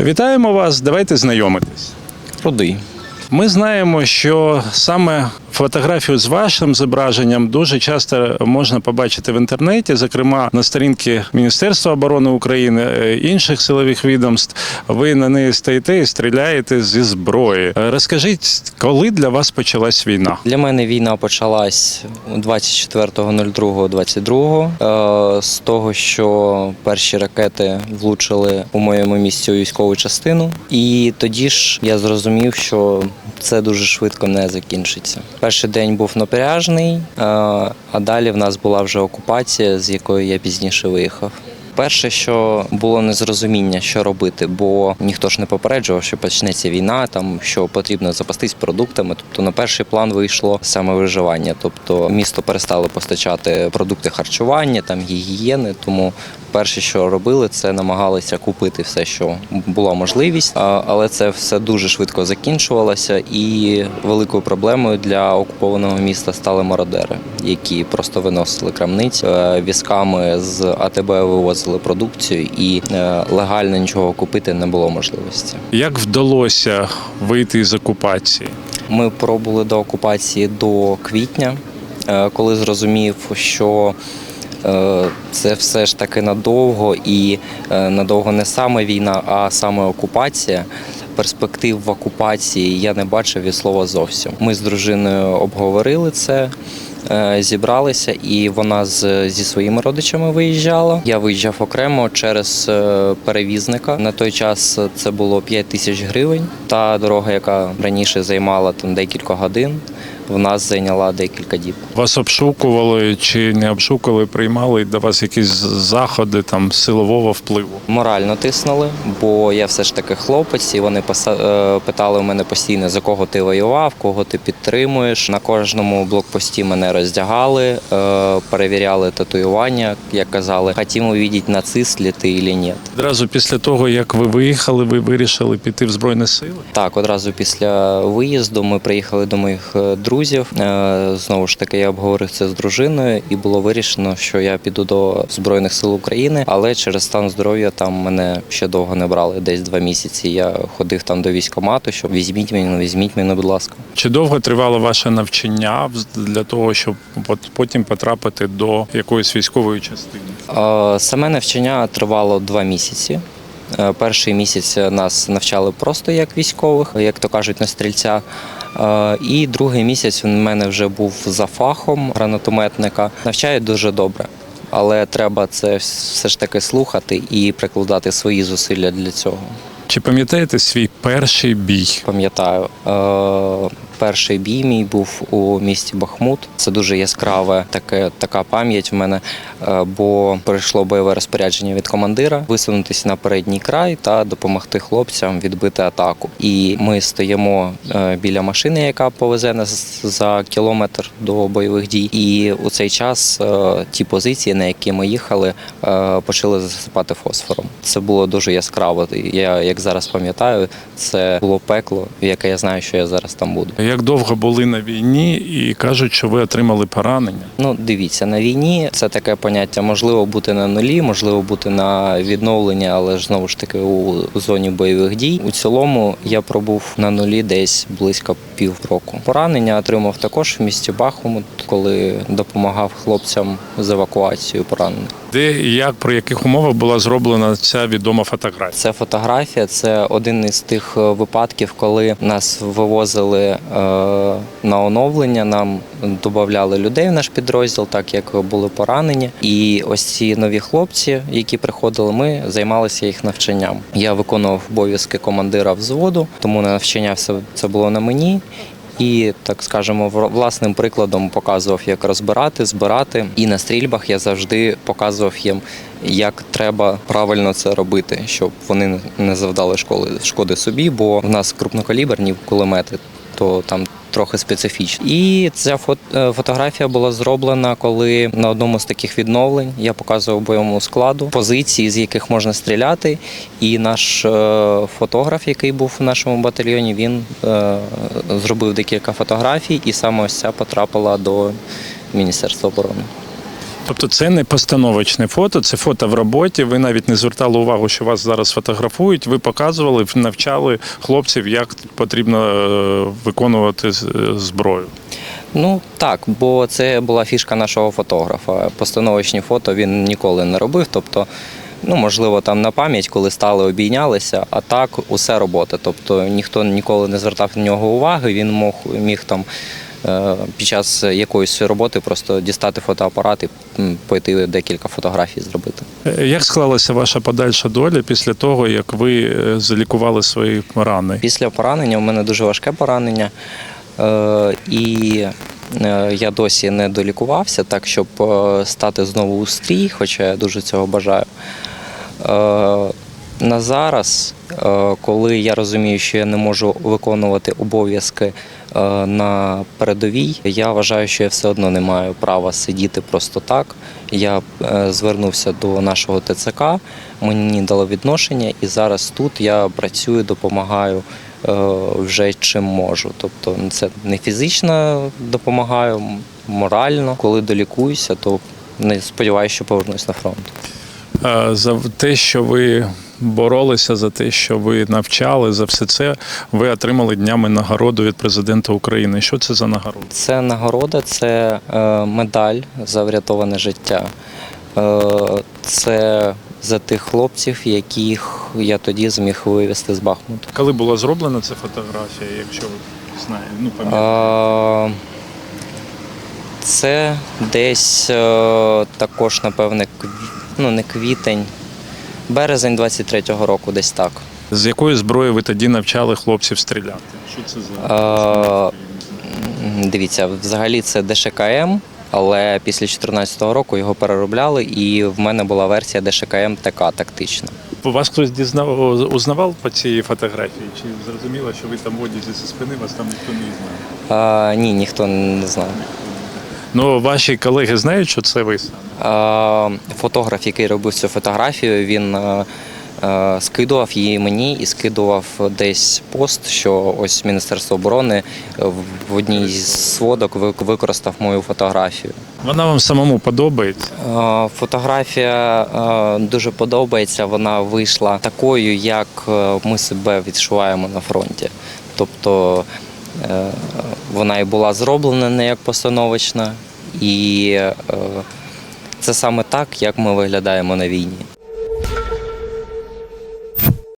Вітаємо вас, давайте знайомитись. Рудий. Ми знаємо, що саме фотографію з вашим зображенням дуже часто можна побачити в інтернеті, зокрема на сторінці Міністерства оборони України, е, інших силових відомств. Ви на неї стоїте і стріляєте зі зброї. Е, Розкажіть, коли для вас почалась війна? Для мене війна почалась 24.02.22 е, з того, що перші ракети влучили у моєму місці у військову частину. І тоді ж я зрозумів, що це дуже швидко не закінчиться. Перший день був напряжний, е, а далі в нас була вже окупація, з якої я пізніше виїхав. Перше, що було незрозуміння, що робити, бо ніхто ж не попереджував, що почнеться війна, там що потрібно запастись продуктами. Тобто на перший план вийшло саме виживання. Тобто місто перестало постачати продукти харчування, там гігієни. Тому перше, що робили, це намагалися купити все, що була можливість. Але це все дуже швидко закінчувалося, і великою проблемою для окупованого міста стали мародери, які просто виносили крамниці е, візками з АТБ вивозили продукцію, і е, легально нічого купити не було можливості. Як вдалося вийти з окупації? Ми пробули до окупації до квітня, е, коли зрозумів, що це все ж таки надовго і е, надовго не саме війна, а саме окупація. Перспектив в окупації я не бачив від слова зовсім. Ми з дружиною обговорили це. е, Зібралися, і вона з, зі своїми родичами виїжджала. Я виїжджав окремо через е, перевізника. На той час це було 5 тисяч гривень. Та дорога, яка раніше займала там декілька годин, в нас зайняла декілька діб. Вас обшукували чи не обшукували, приймали до вас якісь заходи там силового впливу? Морально тиснули, бо я все ж таки хлопець, і вони е, питали у мене постійно, за кого ти воював, кого ти підтримуєш. На кожному блокпості мене роздягали, е, перевіряли татуювання, як казали, хотімо бачити, нацист ли ти чи ні. Одразу після того, як ви виїхали, ви вирішили піти в Збройні Сили? Так, одразу після виїзду ми приїхали до моїх е, друзів. Е, Знову ж таки, я обговорив це з дружиною, і було вирішено, що я піду до Збройних сил України, але через стан здоров'я там мене ще довго не брали, десь два місяці. Я ходив там до військкомату, щоб візьміть мене, візьміть мене, будь ласка. Чи довго тривало ваше навчання для того, щоб потім потрапити до якоїсь військової частини? Е, Саме навчання тривало два місяці. Е, Перший місяць нас навчали просто як військових, як то кажуть, на стрільця. І другий місяць він у мене вже був за фахом гранатометника. Навчають дуже добре, але треба це все ж таки слухати і прикладати свої зусилля для цього. Чи пам'ятаєте свій перший бій? Пам'ятаю, е, перший бій мій був у місті Бахмут. Це дуже яскраве таке, така пам'ять в мене, е, бо прийшло бойове розпорядження від командира висунутися на передній край та допомогти хлопцям відбити атаку. І ми стоїмо е, біля машини, яка повезе нас за кілометр до бойових дій. І у цей час е, ті позиції, на які ми їхали, почали засипати фосфором. Це було дуже яскраво. Я як зараз пам'ятаю, це було пекло, яке я знаю, що я зараз там буду. Як довго були на війні і кажуть, що ви отримали поранення? Ну, дивіться, на війні це таке поняття. Можливо бути на нулі, можливо бути на відновленні, але ж знову ж таки у зоні бойових дій. У цілому я пробув на нулі десь близько півроку. Поранення отримав також в місті Бахмут, коли допомагав хлопцям з евакуацією поранених. Де і як при яких умовах була зроблена ця відома фотографія? Це фотографія, це один із тих е, випадків, коли нас вивозили е, на оновлення. Нам додавали людей в наш підрозділ, так як були поранені. І ось ці нові хлопці, які приходили, ми займалися їх навчанням. Я виконував обов'язки командира взводу, тому навчання все це було на мені. І так скажемо, власним прикладом показував, як розбирати, збирати. І на стрільбах я завжди показував їм, як треба правильно це робити, щоб вони не завдали школи шкоди собі, бо в нас крупнокаліберні кулемети, то там. Трохи специфічно. І ця е, фотографія була зроблена, коли на одному з таких відновлень я показував бойовому складу позиції, з яких можна стріляти. І наш е, фотограф, який був у нашому батальйоні, він е, зробив декілька фотографій, і саме ось ця потрапила до Міністерства оборони. Тобто це не постановочне фото, це фото в роботі. Ви навіть не звертали увагу, що вас зараз фотографують. Ви показували, навчали хлопців, як потрібно е, виконувати е, зброю. Ну так, бо це була фішка нашого фотографа. Постановочні фото він ніколи не робив. Тобто, ну можливо, там на пам'ять, коли стали обійнялися, а так усе робота. Тобто ніхто ніколи не звертав на нього уваги. Він мог міг там під час якоїсь роботи просто дістати фотоапарат і пойти декілька фотографій зробити. Е, Як склалася ваша подальша доля після того, як ви е, залікували свої рани? Після поранення у мене дуже важке поранення, е, і е, я досі не долікувався, так щоб е, стати знову у стрій, хоча я дуже цього бажаю. На зараз, е, коли я розумію, що я не можу виконувати обов'язки е, на передовій, я вважаю, що я все одно не маю права сидіти просто так. Я е, звернувся до нашого ТЦК, мені дало відношення, і зараз тут я працюю, допомагаю вже чим можу. Тобто це не фізично допомагаю, морально. Коли долікуюся, то не сподіваюся, що повернусь на фронт. За те, що ви боролися, за те, що ви навчали, за все це ви отримали днями нагороду від президента України. Що це за нагорода? Це нагорода, це е, медаль за врятоване життя. Е, це за тих хлопців, яких я тоді зміг вивезти з Бахмуту. Коли була зроблена ця фотографія, якщо ви знаєте, ну пам'ятаєте? Е, Це десь також, напевне, ну не квітень, березень 23-го року, десь так. З якої зброї ви тоді навчали хлопців стріляти? Що це за М, Дивіться, взагалі це ДШКМ, але після 2014 року його переробляли, і в мене була версія ДШКМ ТК тактична. вас хтось дізнав узнавав по цій фотографії? Чи зрозуміло, що ви там в одязі зі спини, вас там ніхто не знає? А, ні, ніхто не знає. Ну ваші колеги знають, що це ви саме? Фотограф, який робив цю фотографію, він е, е, скидував її мені і скидував десь пост, що ось Міністерство оборони в- в одній з сводок використав мою фотографію. Вона вам самому подобається? Е, Фотографія е, дуже подобається. Вона вийшла такою, як е, ми себе відчуваємо на фронті. Тобто е, вона і була зроблена не як постановочна, і е, це саме так, як ми виглядаємо на війні.